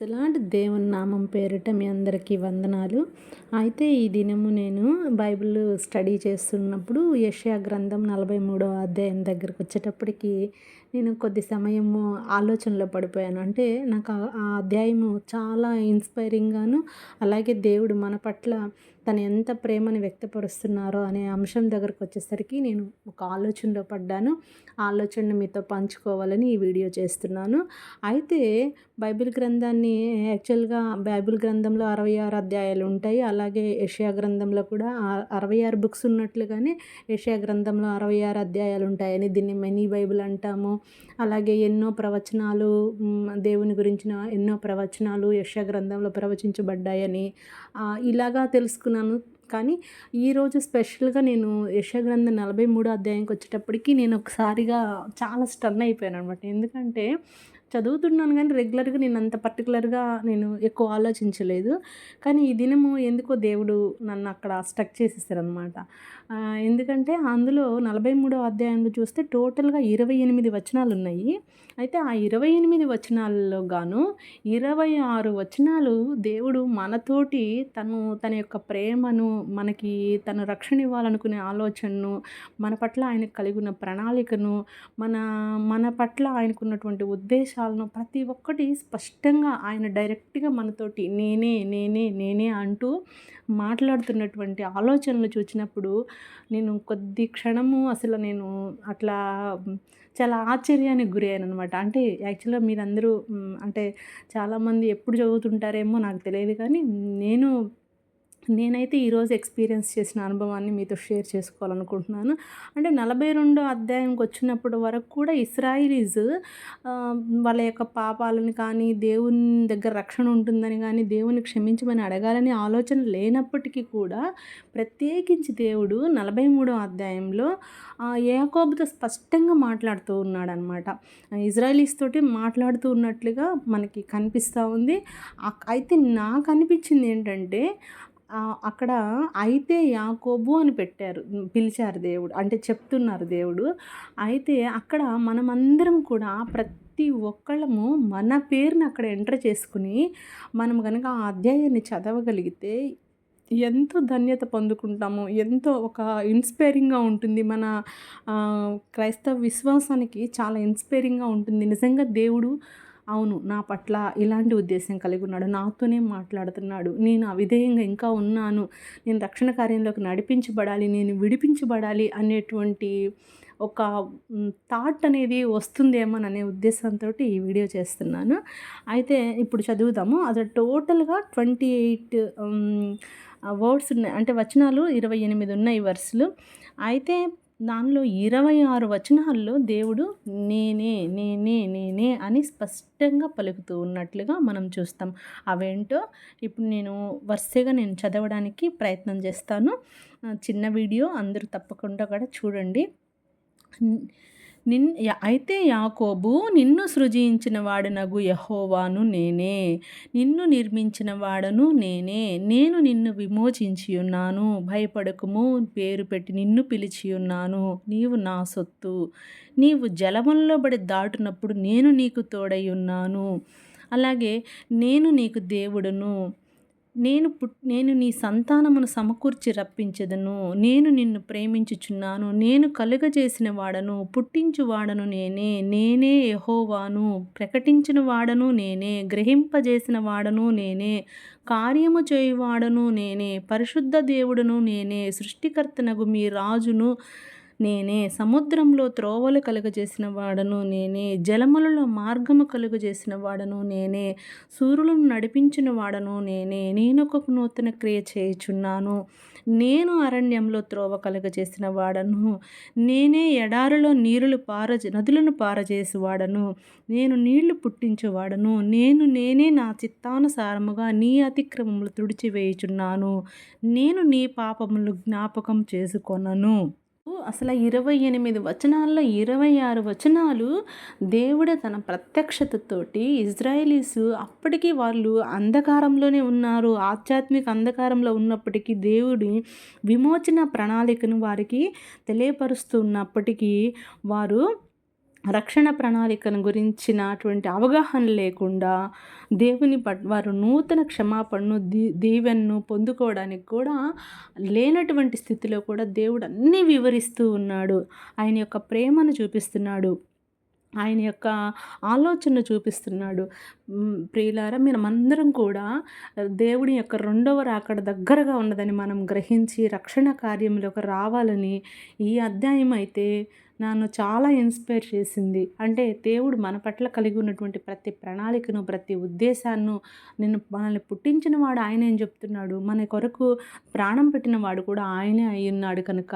ఇలాంటి దేవుని నామం పేరిట మీ అందరికీ వందనాలు. అయితే ఈ దినము నేను బైబిల్ స్టడీ చేస్తున్నప్పుడు యెషయా గ్రంథం నలభై మూడవ అధ్యాయం దగ్గరకు వచ్చేటప్పటికి నేను కొద్ది సమయము ఆలోచనలో పడిపోయాను. అంటే నాకు ఆ ఆ అధ్యాయము చాలా ఇన్స్పైరింగ్గాను అలాగే దేవుడు మన పట్ల తను ఎంత ప్రేమను వ్యక్తపరుస్తున్నారో అనే అంశం దగ్గరకు వచ్చేసరికి నేను ఒక ఆలోచనలో పడ్డాను. ఆ ఆలోచనను మీతో పంచుకోవాలని ఈ వీడియో చేస్తున్నాను. అయితే బైబిల్ గ్రంథాన్ని యాక్చువల్గా బైబిల్ గ్రంథంలో అరవై ఆరు అధ్యాయాలు ఉంటాయి. అలాగే ఏషియా గ్రంథంలో కూడా అరవై ఆరు బుక్స్ ఉన్నట్లుగానే ఏషియా గ్రంథంలో అరవై ఆరు అధ్యాయాలు ఉంటాయని దీన్ని మెనీ బైబిల్ అంటాము. అలాగే ఎన్నో ప్రవచనాలు దేవుని గురించిన ఎన్నో ప్రవచనాలు యక్ష గ్రంథంలో ప్రవచించబడ్డాయని ఇలాగా తెలుసుకున్న తెలుసుకున్నాను కానీ ఈరోజు స్పెషల్గా నేను యశగ్రంథ నలభై మూడో అధ్యాయంకి వచ్చేటప్పటికి నేను ఒకసారిగా చాలా స్టన్ అయిపోయాను అనమాట ఎందుకంటే చదువుతున్నాను కానీ రెగ్యులర్గా నేను అంత పర్టికులర్గా నేను ఎక్కువ ఆలోచించలేదు. కానీ ఈ దినము ఎందుకో దేవుడు నన్ను అక్కడ స్టక్ చేసేసారనమాట ఎందుకంటే అందులో నలభై మూడో అధ్యాయంలో చూస్తే టోటల్గా ఇరవై ఎనిమిది వచనాలు ఉన్నాయి అయితే ఆ ఇరవై ఎనిమిది వచనాలలో గాను ఇరవై ఆరు వచనాలు దేవుడు మనతోటి తను తన యొక్క ప్రేమను మనకి తను రక్షణ ఇవ్వాలనుకునే ఆలోచనను మన పట్ల ఆయనకు కలిగి ఉన్న ప్రణాళికను మన మన పట్ల ఆయనకున్నటువంటి ఉద్దేశాలను ప్రతి ఒక్కటి స్పష్టంగా ఆయన డైరెక్ట్గా మనతోటి నేనే నేనే నేనే అంటూ మాట్లాడుతున్నటువంటి ఆలోచనలు చూచినప్పుడు నేను కొద్ది క్షణము అసలు నేను అట్లా చాలా ఆశ్చర్యానికి గురయ్యాను అనమాట అంటే యాక్చువల్గా మీరందరూ అంటే చాలామంది ఎప్పుడు చదువుతుంటారేమో నాకు తెలియదు కానీ నేను నేనైతే ఈరోజు ఎక్స్పీరియన్స్ చేసిన అనుభవాన్ని మీతో షేర్ చేసుకోవాలనుకుంటున్నాను. అంటే నలభై రెండో అధ్యాయంకి వచ్చినప్పటి వరకు కూడా ఇస్రాయిలీస్ వాళ్ళ యొక్క పాపాలను కానీ దేవుని దగ్గర రక్షణ ఉంటుందని కానీ దేవుని క్షమించమని అడగాలని ఆలోచన లేనప్పటికీ కూడా ప్రత్యేకించి దేవుడు నలభై మూడో అధ్యాయంలో ఏకోబుతో స్పష్టంగా మాట్లాడుతూ ఉన్నాడు అనమాట ఇజ్రాయలీస్ తోటి మాట్లాడుతూ ఉన్నట్లుగా మనకి కనిపిస్తూ ఉంది. అయితే నాకు అనిపించింది ఏంటంటే అక్కడ అయితే యాకోబు అని పెట్టారు. పిలిచారు దేవుడు. అంటే చెప్తున్నారు దేవుడు. అయితే అక్కడ మనమందరం కూడా ప్రతి ఒక్కళ్ళము మన పేరుని అక్కడ ఎంటర్ చేసుకుని మనం కనుక ఆ అధ్యాయాన్ని చదవగలిగితే ఎంతో ధన్యత పొందుకుంటాము. ఎంతో ఒక ఇన్స్పైరింగ్గా ఉంటుంది మన క్రైస్తవ విశ్వాసానికి చాలా ఇన్స్పైరింగ్గా ఉంటుంది. నిజంగా దేవుడు అవును నా పట్ల ఇలాంటి ఉద్దేశం కలిగి ఉన్నాడు. నాతోనే మాట్లాడుతున్నాడు. నేను అవిధేయంగా ఇంకా ఉన్నాను. నేను రక్షణ కార్యంలోకి నడిపించబడాలి నేను విడిపించబడాలి అనేటువంటి ఒక థాట్ అనేది వస్తుందేమోననే ఉద్దేశంతో ఈ వీడియో చేస్తున్నాను. అయితే ఇప్పుడు చదువుదాము. అది టోటల్గా ట్వంటీ ఎయిట్ వర్డ్స్ ఉన్నాయి. అంటే వచనాలు ఇరవై ఎనిమిది ఉన్నాయి వర్సులు. అయితే దానిలో ఇరవై ఆరు వచనాల్లో దేవుడు నేనే నేనే నేనే అని స్పష్టంగా పలుకుతూ ఉన్నట్లుగా మనం చూస్తాం. అవేంటో ఇప్పుడు నేను వరుసగా నేను చదవడానికి ప్రయత్నం చేస్తాను. చిన్న వీడియో అందరూ తప్పకుండా కూడా చూడండి. నిన్ యా- అయితే యాకోబు నిన్ను సృజించిన వాడనగు యహోవాను నేనే. నిన్ను నిర్మించిన వాడను నేనే. నేను నిన్ను విమోచించి ఉన్నాను. భయపడకుము పేరు పెట్టి నిన్ను పిలిచి ఉన్నాను. నీవు నా సొత్తు. నీవు జలముల్లో బడి దాటునప్పుడు నేను నీకు తోడై ఉన్నాను. అలాగే నేను నీకు దేవుడును. నేను పుట్ నేను నీ సంతానమును సమకూర్చి రప్పించదను. నేను నిన్ను ప్రేమించుచున్నాను. నేను కలుగజేసిన వాడను. పుట్టించు వాడను నేనే. నేనే యహోవాను. ప్రకటించిన వాడను నేనే. గ్రహింపజేసిన వాడను నేనే. కార్యము చేయువాడను నేనే. పరిశుద్ధ దేవుడును నేనే. సృష్టికర్తనగు మీ రాజును నేనే సముద్రంలో త్రోవలు కలుగజేసిన వాడను నేనే జలములలో మార్గము కలుగజేసిన వాడను నేనే సూర్యులను నడిపించిన వాడను నేనే నేను ఒక నూతన క్రియ చేయుచున్నాను. నేను అరణ్యంలో త్రోవ కలుగజేసిన వాడను నేనే ఎడారిలో నీరులు పార నదులను పారజేసేవాడను నేను నీళ్ళు పుట్టించేవాడను నేను నేనే నా చిత్తానుసారముగా నీ అతిక్రమములు తుడిచివేయుచున్నాను నేను నీ పాపములు జ్ఞాపకం చేసుకొనను. అసలు ఇరవై ఎనిమిది వచనాల్లో ఇరవై ఆరు వచనాలు దేవుడు తన ప్రత్యక్షతతోటి ఇజ్రాయేలీస్ అప్పటికీ వాళ్ళు అంధకారంలోనే ఉన్నారు ఆధ్యాత్మిక అంధకారంలో ఉన్నప్పటికీ దేవుడి విమోచన ప్రణాళికను వారికి తెలియపరుస్తున్నప్పటికీ వారు రక్షణ ప్రణాళికను గురించినటువంటి అవగాహన లేకుండా దేవుని పట్ వారు నూతన క్షమాపణను దీ దీవెన్ను పొందుకోవడానికి కూడా లేనటువంటి స్థితిలో కూడా దేవుడు అన్నీ వివరిస్తూ ఉన్నాడు. ఆయన యొక్క ప్రేమను చూపిస్తున్నాడు. ఆయన యొక్క ఆలోచన చూపిస్తున్నాడు. ప్రియులారా అందరం కూడా దేవుడి యొక్క రెండవ రాకడ దగ్గరగా ఉన్నదని మనం గ్రహించి రక్షణ కార్యంలోకి రావాలని ఈ అధ్యాయం అయితే నన్ను చాలా ఇన్స్పైర్ చేసింది. అంటే దేవుడు మన పట్ల కలిగి ఉన్నటువంటి ప్రతి ప్రణాళికను ప్రతి ఉద్దేశాన్ని నేను మనల్ని పుట్టించిన వాడు ఆయన ఏం చెప్తున్నాడు. మన కొరకు ప్రాణం పెట్టిన వాడు కూడా ఆయనే అయి ఉన్నాడు కనుక